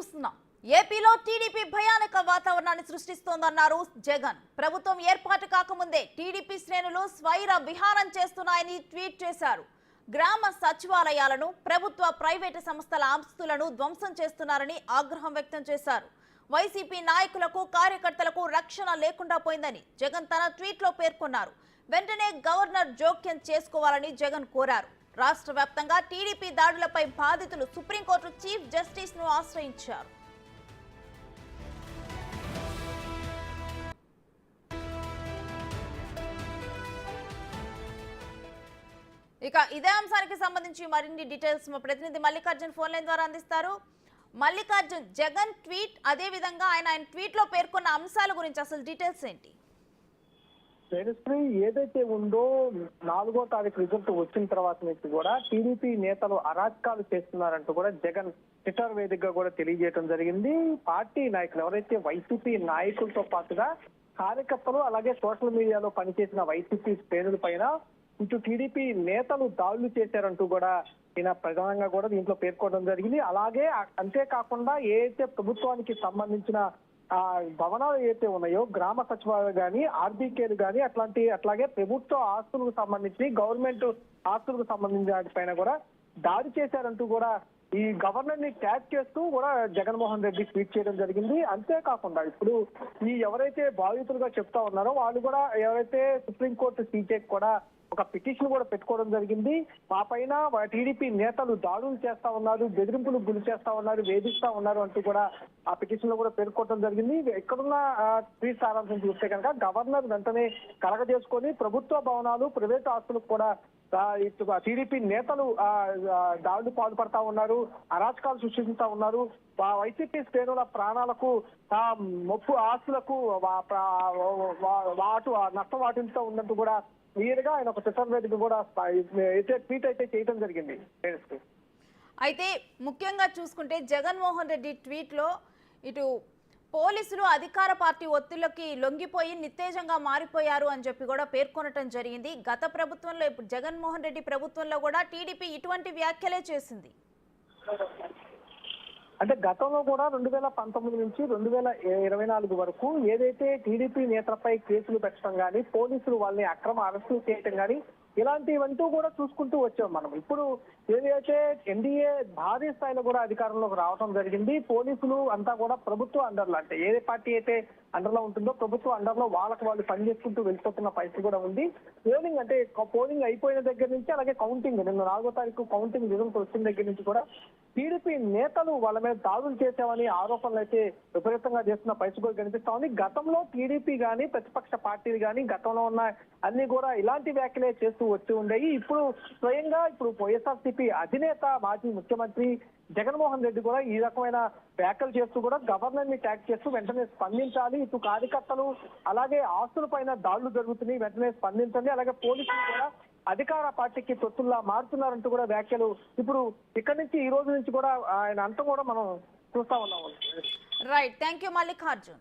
చూస్తున్నాం. ఏపీలో టీడీపీ భయానక వాతావరణాన్ని సృష్టిస్తోందన్నారు జగన్. ప్రభుత్వం ఏర్పాటు కాకముందే టీడీపీ శ్రేణులు స్వైర విహారం చేస్తున్నాయని ట్వీట్ చేశారు. గ్రామ సచివాలయాలను ప్రభుత్వ ప్రైవేటు సంస్థల ఆస్తులను ధ్వంసం చేస్తున్నారని ఆగ్రహం వ్యక్తం చేశారు. వైసీపీ నాయకులకు కార్యకర్తలకు రక్షణ లేకుండా పోయిందని జగన్ తన ట్వీట్లో పేర్కొన్నారు. వెంటనే గవర్నర్ జోక్యం చేసుకోవాలని జగన్ కోరారు. రాష్ట్ర వ్యాప్తంగా టీడీపీ దాడులపై బాధితులు సుప్రీంకోర్టు చీఫ్ జస్టిస్ను ఆశ్రయించారు. ఇక ఇదే అంశానికి సంబంధించి మరిన్ని డీటెయిల్స్ మా ప్రతినిధి మల్లికార్జున్ ఫోన్ లైన్ ద్వారా అందిస్తారు. మల్లికార్జున్ జగన్ ట్వీట్ అదే విధంగా ఆయన ఆయన ట్వీట్లో పేర్కొన్న అంశాల గురించి అసలు డీటెయిల్స్ ఏంటి? మినిస్ట్రీ ఏదైతే ఉందో నాలుగో తారీఖు రిజల్ట్ వచ్చిన తర్వాత నుంచి కూడా టీడీపీ నేతలు అరాచకాలు చేస్తున్నారంటూ కూడా జగన్ ట్విట్టర్ వేదికగా కూడా తెలియజేయడం జరిగింది. పార్టీ నాయకులు ఎవరైతే వైసీపీ నాయకులతో పాటుగా కార్యకర్తలు అలాగే సోషల్ మీడియాలో పనిచేసిన వైసీపీ శ్రేణుల పైన ఇటు టీడీపీ నేతలు దాడులు చేశారంటూ కూడా ఈయన ప్రధానంగా కూడా దీంట్లో పేర్కొనడం జరిగింది. అలాగే అంతేకాకుండా ఏదైతే ప్రభుత్వానికి సంబంధించిన ఆ భవనాలు ఏవైతే ఉన్నాయో గ్రామ సచివాలయాలు కానీ ఆర్బీకేలు కానీ అట్లాంటి అట్లాగే ప్రభుత్వ ఆస్తులకు సంబంధించి గవర్నమెంట్ ఆస్తులకు సంబంధించిన వాటిపైన కూడా దాడి చేశారంటూ కూడా ఈ గవర్నర్ని ట్యాగ్ చేస్తూ కూడా జగన్మోహన్ రెడ్డి ట్వీట్ చేయడం జరిగింది. అంతేకాకుండా ఇప్పుడు ఈ ఎవరైతే బాధితులుగా చెప్తా ఉన్నారో వాళ్ళు కూడా ఎవరైతే సుప్రీంకోర్టు సీజేకి కూడా ఒక పిటిషన్ కూడా పెట్టుకోవడం జరిగింది. మా పైన టీడీపీ నేతలు దాడులు చేస్తా ఉన్నారు బెదిరింపులు గురి చేస్తా ఉన్నారు వేధిస్తా ఉన్నారు అంటూ కూడా ఆ పిటిషన్లో కూడా పేర్కొనడం జరిగింది. ఎక్కడున్న ట్వీట్ సారాంశం చూస్తే కనుక గవర్నర్ వెంటనే కలగజేసుకొని ప్రభుత్వ భవనాలు ప్రైవేట్ ఆస్తులకు కూడా ఇటు టీడీపీ నేతలు దాడులు పాల్పడతా ఉన్నారు అరాచకాలు సృష్టిస్తా ఉన్నారు. వైసీపీ శ్రేణుల ప్రాణాలకు ఆ మొప్పు ఆస్తులకు వాటు నష్టం వాటిల్తో ఉన్నట్టు కూడా క్లియర్గా ఆయన ఒక ట్విట్టర్ వేదిక కూడా అయితే ట్వీట్ అయితే చేయడం జరిగింది అయితే ముఖ్యంగా చూసుకుంటే జగన్మోహన్ రెడ్డి ట్వీట్లో ఇటు పోలీసులు అధికార పార్టీ ఒత్తిళ్ళకి లొంగిపోయి నిత్తేజంగా మారిపోయారు అని చెప్పి కూడా పేర్కొనటం జరిగింది. గత ప్రభుత్వంలో ఇప్పుడు జగన్మోహన్ రెడ్డి ప్రభుత్వంలో కూడా టీడీపీ ఇటువంటి వ్యాఖ్యలే చేసింది. అంటే గతంలో కూడా రెండు వేల పంతొమ్మిది నుంచి రెండు వేల ఇరవై నాలుగు వరకు ఏదైతే టీడీపీ నేతలపై కేసులు పెట్టడం కానీ పోలీసులు వాళ్ళని అక్రమ అరెస్టులు చేయటం కానీ ఇలాంటివంటూ కూడా చూసుకుంటూ వచ్చాం మనం. ఇప్పుడు ఏదైతే ఎన్డీఏ భారీ స్థాయిలో కూడా అధికారంలోకి రావడం జరిగింది పోలీసులు అంతా కూడా ప్రభుత్వ అండర్లు. అంటే ఏ పార్టీ అయితే అండర్లో ఉంటుందో ప్రభుత్వం అండర్లో వాళ్ళకి వాళ్ళు పని చేసుకుంటూ వెళ్ళిపోతున్న పరిస్థితి కూడా ఉంది. పోలింగ్ అంటే పోలింగ్ అయిపోయిన దగ్గర నుంచి అలాగే కౌంటింగ్ నిన్న నాలుగో తారీఖు కౌంటింగ్ రిజల్ట్ వచ్చిన దగ్గర నుంచి కూడా టీడీపీ నేతలు వాళ్ళ మీద దాడులు చేశామని ఆరోపణలు అయితే విపరీతంగా చేస్తున్న పరిస్థితి కూడా కనిపిస్తా ఉంది. గతంలో టీడీపీ కానీ ప్రతిపక్ష పార్టీలు కానీ గతంలో ఉన్న అన్ని కూడా ఇలాంటి వ్యాఖ్యలే చేస్తూ వచ్చి ఉండేవి. ఇప్పుడు స్వయంగా ఇప్పుడు వైఎస్ఆర్సీపీ అధినేత మాజీ ముఖ్యమంత్రి జగన్మోహన్ రెడ్డి కూడా ఈ రకమైన వ్యాఖ్యలు చేస్తూ కూడా గవర్నర్ని ట్యాగ్ చేస్తూ వెంటనే స్పందించాలి. ఇటు కార్యకర్తలు అలాగే ఆస్తుల పైన దాడులు జరుగుతున్నాయి వెంటనే స్పందించండి. అలాగే పోలీసులు కూడా అధికార పార్టీకి తొత్తుల్లా మారుతున్నారంటూ కూడా వ్యాఖ్యలు ఇప్పుడు ఇక్కడి నుంచి ఈ రోజు నుంచి కూడా ఆయన అంతా కూడా మనం చూస్తా ఉన్నాం. Right thank you Mallikarjun